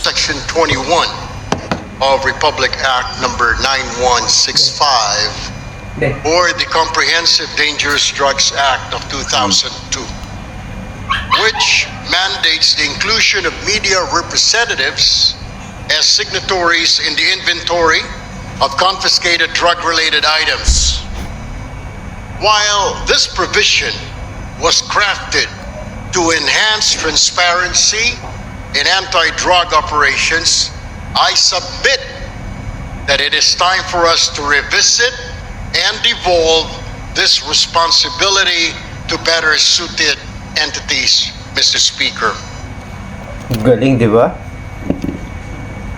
Section 21 of Republic Act Number 9165 Hindi. or the Comprehensive Dangerous Drugs Act of 2002, which mandates the inclusion of media representatives as signatories in the inventory of confiscated drug-related items. While this provision was crafted to enhance transparency in anti-drug operations, I submit that it is time for us to revisit and devolve this responsibility to better suited entities, Mr. Speaker. Galing, di ba?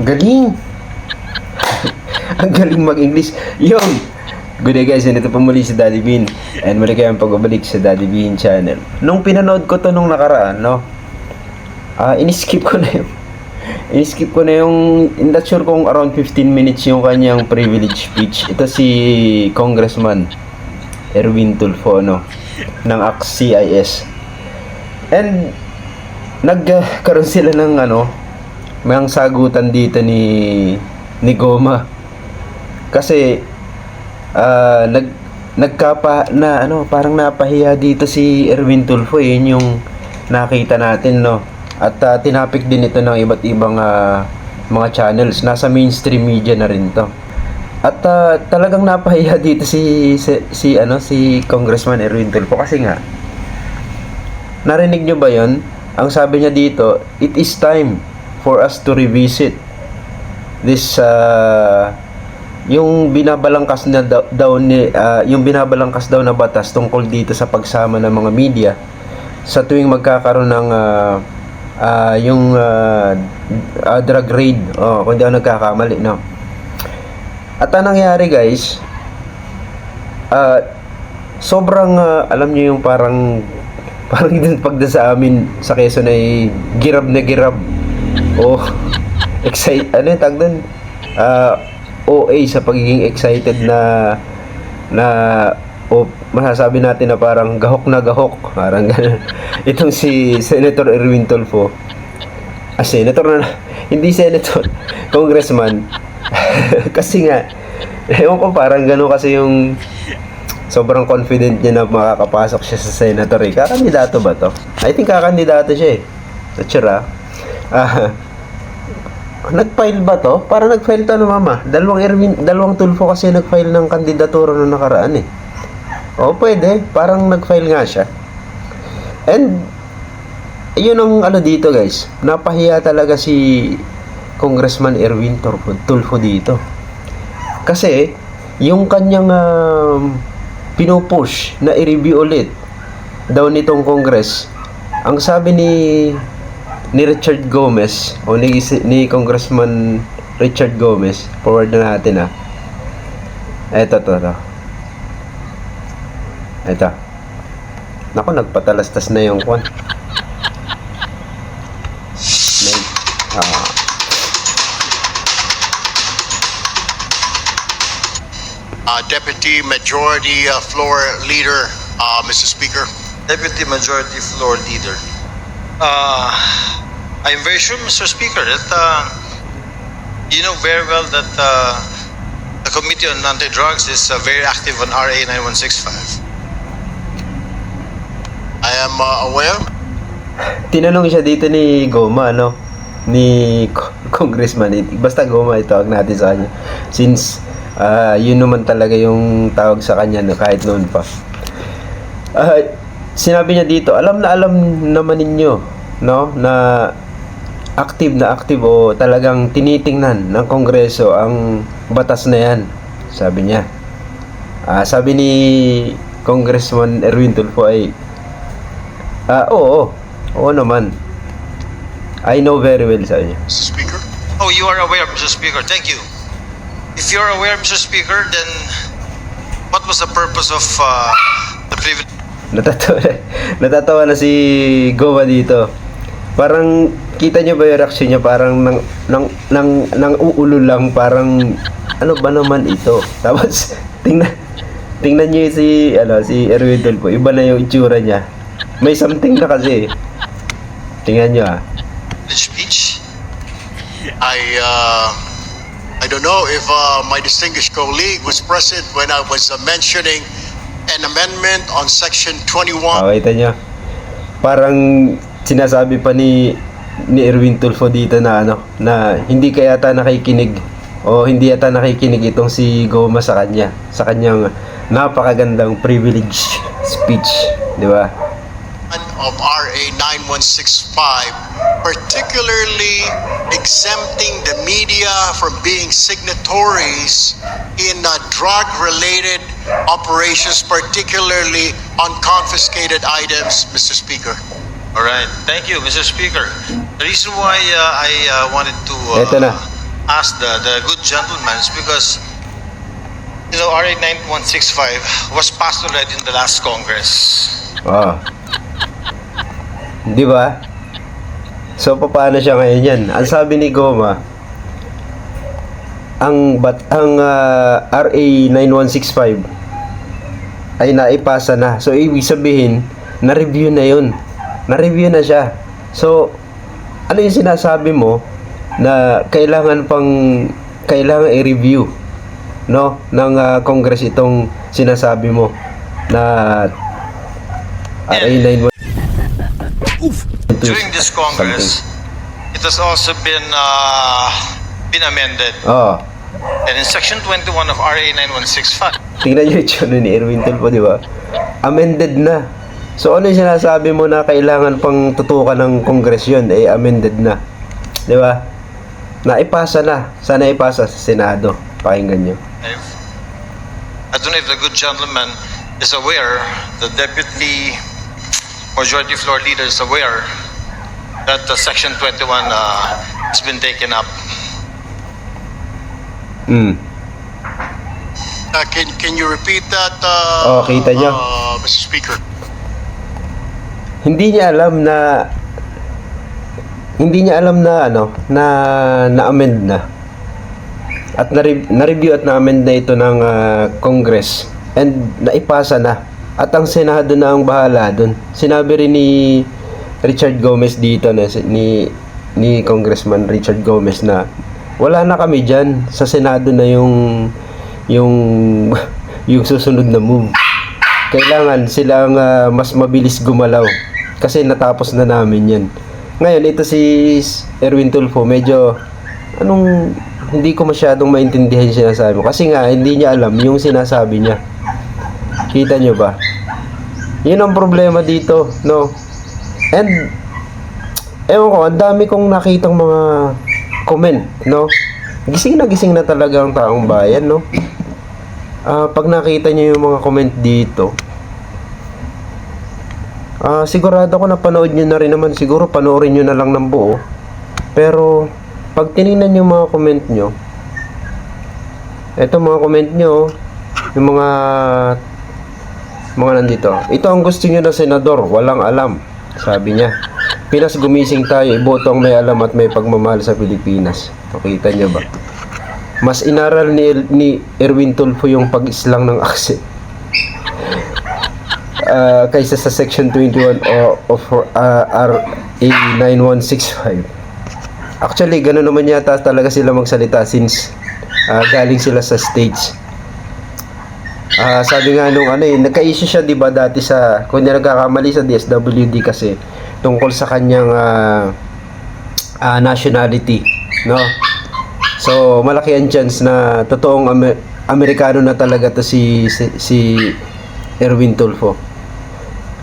Galing! Ang galing mag-English. Yun! Good day guys, nandito po muli si Daddy Bean. And muli kayong pagbabalik sa Daddy Bean channel. Nung pinanood ko to nung nakaraan, no? Ah, in-skip ko na yung in-skip ko na yung not sure kung around 15 minutes yung kanyang privilege speech. Ito si Congressman Erwin Tulfo, no? Ng ACT-CIS. And nagkaroon sila ng ano, mayang sagutan dito ni ni Goma. Kasi ah nag nagkapa na ano, parang napahiya dito si Erwin Tulfo, eh, yun yung nakita natin, no. At ah, tinapik din ito ng iba't ibang ah, mga channels. Nasa mainstream media na rin to. At ah, talagang napahiya dito si, si si ano si Congressman Erwin Tulfo kasi nga Narinig nyo ba yon? Ang sabi niya dito, it is time for us to revisit this uh, yung binabalangkas na daw, ni uh, yung binabalangkas daw na batas tungkol dito sa pagsama ng mga media sa tuwing magkakaroon ng uh, uh, yung uh, uh, drug raid oh kung di ako nagkakamali no? At ang nangyari guys uh, sobrang uh, alam niyo yung parang parang din pag sa amin sa Quezon ay girab na girab o excite ano yung tag doon Ah, OA sa pagiging excited na na o masasabi natin na parang gahok na gahok parang ganun itong si Senator Erwin Tulfo ah senator na hindi senator congressman kasi nga ewan ko parang gano'n kasi yung sobrang confident niya na makakapasok siya sa senator eh. Kakandidato ba to? I think kakandidato siya eh. Not sure. Ah, nag-file ba to? Para nag-file to ano mama? Dalawang Erwin, dalawang Tulfo kasi nag-file ng kandidatura noong nakaraan eh. O pwede, parang nag-file nga siya. And yun ang ano dito guys. Napahiya talaga si Congressman Erwin Tulfo, Tulfo dito. Kasi yung kanyang um, pinupush na i-review ulit daw nitong Congress. Ang sabi ni ni Richard Gomez o ni, ni Congressman Richard Gomez, forward na natin ah. Eto to, to. Eto. Nako, nagpatalastas na yung kwan. May, ah, Uh, Deputy Majority uh, Floor Leader, uh, Mr. Speaker. Deputy Majority Floor Leader. Uh, I'm very sure, Mr. Speaker, that uh, you know very well that uh, the Committee on Anti-Drugs is uh, very active on RA 9165. I am uh, aware. tinanong siya dito ni Goma, ano? Ni Co- Congressman. eh, Basta Goma itawag natin sa kanya. Since ah, yun naman talaga yung tawag sa kanya no, kahit noon pa. Ah, sinabi niya dito, alam na alam naman ninyo, no, na active na active o talagang tinitingnan ng Kongreso ang batas na yan. Sabi niya. Ah, sabi ni Congressman Erwin Tulfo ay Ah, oo. Oo naman. I know very well sa niya. Mr. Speaker. Oh, you are aware, Mr. Speaker. Thank you. If you're aware, Mr. Speaker, then what was the purpose of uh, the privilege? Natatawa, natatawa na si Gowa dito. Parang kita niyo ba yung reaction niya parang nang nang nang, nang uulo lang parang ano ba naman ito. Tapos tingnan tingnan niyo si ano si Erwin Tulfo, iba na yung itsura niya. May something na kasi. Tingnan nyo ah. Speech? I, uh, I don't know if uh, my distinguished colleague was present when I was uh, mentioning an amendment on section 21. Ah, kita nyo. Parang sinasabi pa ni ni Erwin Tulfo dito na ano, na hindi kaya yata nakikinig o hindi yata nakikinig itong si Goma sa kanya, sa kanyang napakagandang privilege speech, di ba? of RA 9165, particularly exempting the media from being signatories in uh, drug-related operations, particularly on confiscated items, Mr. Speaker. All right. Thank you, Mr. Speaker. The reason why uh, I uh, wanted to uh, ask the, the good gentleman is because, you know, RA 9165 was passed already in the last Congress. Oh. Di ba? So paano siya ngayon yan? Ang sabi ni Goma, ang bat ang ah, RA 9165 ay naipasa na. So ibig sabihin, na-review na 'yun. Na-review na siya. So ano yung sinasabi mo na kailangan pang kailangan i-review no ng ah, Congress itong sinasabi mo na RA 91 During this Congress, it has also been uh, been amended. Oh, And in Section 21 of RA 9165, tingnan niyo yung ni Erwin Tulfo, di ba? Amended na. So ano yung sinasabi mo na kailangan pang tutukan ng Congress yun? Eh, amended na. Di ba? Naipasa na. Sana ipasa sa Senado. Pakinggan nyo. I don't know if the good gentleman is aware, the Deputy Majority Floor Leader is aware that uh, Section 21 uh, has been taken up. Mm. Uh, can, can you repeat that, uh, Oh, kita niyo. uh, Mr. Speaker? Hindi niya alam na hindi niya alam na ano na na-amend na. At na- na-review at na-amend na ito ng ah, Congress. And naipasa na. At ang Senado na ang bahala dun. Sinabi rin ni Richard Gomez dito na ni ni Congressman Richard Gomez na wala na kami diyan sa Senado na yung yung yung susunod na move. Kailangan silang ah, mas mabilis gumalaw kasi natapos na namin yan. Ngayon ito si Erwin Tulfo. Medyo anong hindi ko masyadong maintindihan yung sinasabi mo. Kasi nga hindi niya alam yung sinasabi niya. Kita nyo ba? Yun ang problema dito no? And ewan ko ang dami kong nakitang mga comment no? Gising na gising na talaga ang taong bayan no? Ah, pag nakita niyo yung mga comment dito, ah sigurado ko na panood niyo na rin naman. Siguro panoorin niyo na lang ng buo. Pero, pag tinignan yung mga comment niyo, eto mga comment niyo, yung mga mga nandito. Ito ang gusto niyo na senador, walang alam. Sabi niya. Pinas gumising tayo, iboto ang may alam at may pagmamahal sa Pilipinas. Nakita niyo ba? Mas inaral ni, ni Erwin Tulfo yung pag-islang ng akse Ah, kaysa sa Section 21 o- of ah, RA 9165. Actually, gano'n naman yata talaga sila magsalita since ah, galing sila sa stage. Ah, sabi nga nung ano eh, nagka-issue siya 'di ba dati sa kung nagkakamali sa DSWD kasi tungkol sa kanyang ah, ah, nationality, no? So, malaki ang chance na totoong Amer- Amerikano na talaga to si, si, si Erwin Tulfo.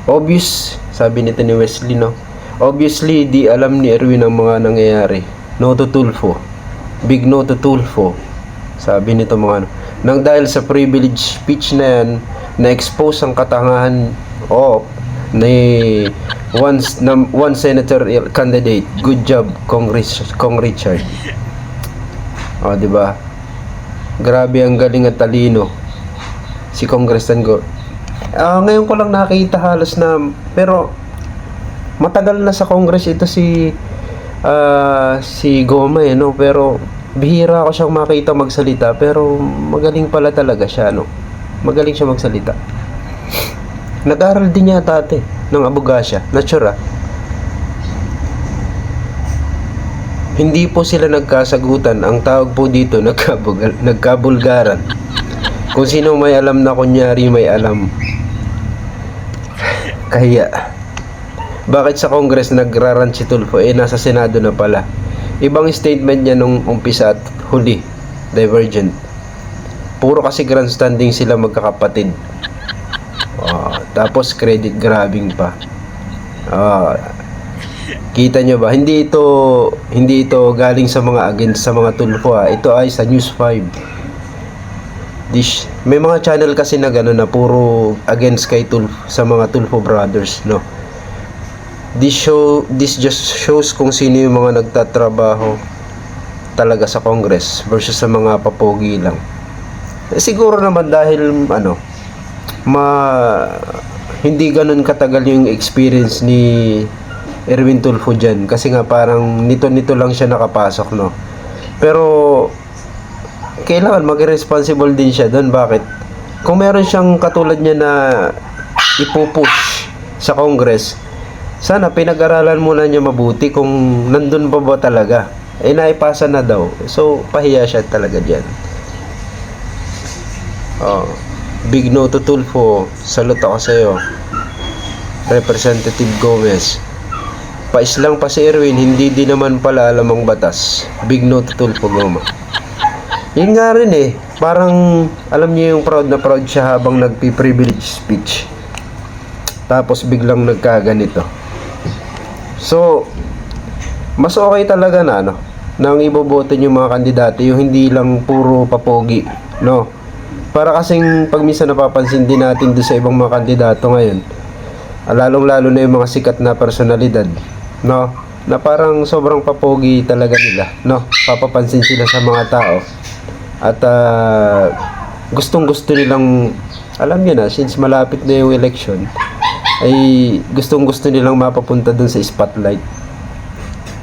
Obvious, sabi nito ni Wesley, no? Obviously, di alam ni Erwin ang mga nangyayari. No to Tulfo. Big no to Tulfo. Sabi nito mga ano. Nang dahil sa privilege speech na yan, na-expose ang katangahan of ni one, one senator candidate. Good job, Kong, Rich, Kong Richard. O, di ba? Grabe ang galing at talino. Si Congressman Go. Ah, ngayon ko lang nakita halos na pero matagal na sa Congress ito si ah, si Goma eh, no? Pero bihira ako siyang makita magsalita pero magaling pala talaga siya, no? Magaling siya magsalita. Nag-aral din yata ate ng abogasya. Ah. Hindi po sila nagkasagutan. Ang tawag po dito, nagkabugal, nagkabulgaran. Kung sino may alam na kunyari may alam. Kaya, bakit sa Congress nagraran si Tulfo? Eh, nasa Senado na pala. Ibang statement niya nung umpisa at huli. Divergent. Puro kasi grandstanding sila magkakapatid. Ah, tapos credit grabbing pa. Ah, kita nyo ba? Hindi ito hindi ito galing sa mga against sa mga tulfo ah. Ito ay sa News 5. Dish, may mga channel kasi na gano'n na puro against kay Tulfo sa mga Tulfo brothers, no? This show this just shows kung sino yung mga nagtatrabaho talaga sa Congress versus sa mga papogi lang. Eh, siguro naman dahil ano, ma hindi ganun katagal yung experience ni Erwin Tulfo dyan kasi nga parang nito-nito lang siya nakapasok no pero kailangan mag-responsible din siya doon bakit kung meron siyang katulad niya na ipupush sa Congress sana pinag-aralan muna niya mabuti kung nandun pa ba talaga eh naipasa na daw so pahiya siya talaga dyan Oh, big no to Tulfo. Salute ako sa iyo. Representative Gomez. Pais lang pa si Erwin, hindi din naman pala alam ang batas. Big no to Tulfo Goma. Yun nga rin eh. Parang, alam niyo yung proud na proud siya habang nagpi-privilege speech. Tapos biglang nagkaganito. So, mas okay talaga na ano, nang iboboto yung mga kandidato, yung hindi lang puro papogi, no? Para kasing pag minsan napapansin din natin doon sa ibang mga kandidato ngayon, lalong-lalo na yung mga sikat na personalidad, no? Na parang sobrang papogi talaga nila, no? Papapansin sila sa mga tao. At ah, gustong-gusto nilang alam niyo na since malapit na yung election ay gustong-gusto nilang mapapunta doon sa spotlight.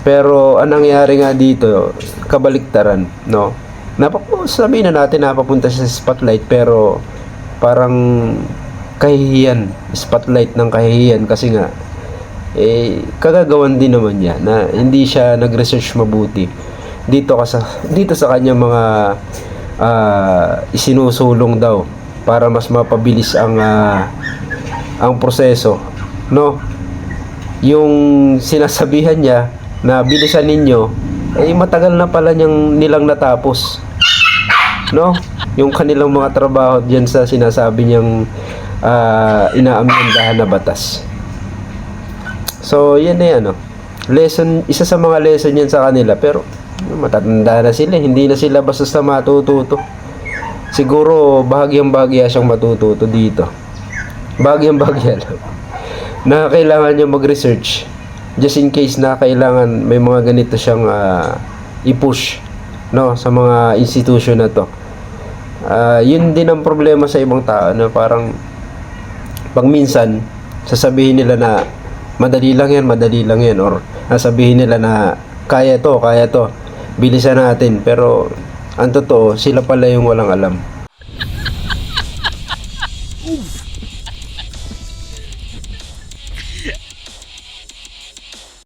Pero anong nangyari nga dito, kabaliktaran, no? Sabihin na natin napapunta siya sa spotlight pero parang kahihiyan, spotlight ng kahihiyan kasi nga eh kagagawan din naman niya na hindi siya nag-research mabuti dito ka sa dito sa kanyang mga ah, isinusulong daw para mas mapabilis ang ah, ang proseso no? Yung sinasabihan niya na bilisan ninyo ay matagal na pala niyang nilang natapos no? Yung kanilang mga trabaho diyan sa sinasabi niyang uh, inaamyendahan na batas so yan eh ano. Lesson isa sa mga lesson yan sa kanila. Pero matatanda na sila hindi na sila basta matututo. Siguro bahagyang bahagya siyang matututo dito. Bahagyang bahagya lang. Na kailangan niya mag-research. Just in case na kailangan may mga ganito siyang ah, i-push no sa mga institution na to. Ah, yun din ang problema sa ibang tao na parang pag minsan sasabihin nila na madali lang yan, madali lang yan or sasabihin nila na kaya to, kaya to. Bilisan natin pero ang totoo sila pala yung walang alam.